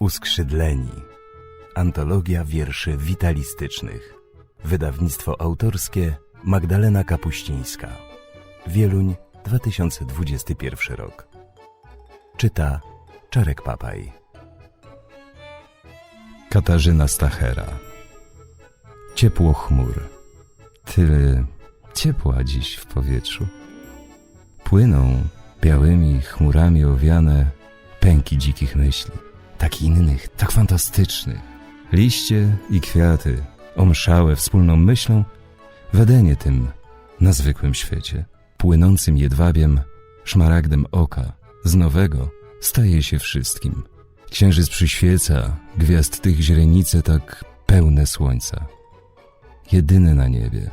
Uskrzydleni. Antologia wierszy witalistycznych. Wydawnictwo autorskie Magdalena Kapuścińska. Wieluń 2021 rok. Czyta Czarek Papaj. Katarzyna Stachera. Ciepło chmur. Tyle ciepła dziś w powietrzu. Płyną białymi chmurami owiane pęki dzikich myśli. Tak innych, tak fantastycznych. Liście i kwiaty, omszałe wspólną myślą, wedenie tym na zwykłym świecie. Płynącym jedwabiem, szmaragdem oka, z nowego staje się wszystkim. Księżyc przyświeca, gwiazd tych źrenice tak pełne słońca. Jedyny na niebie,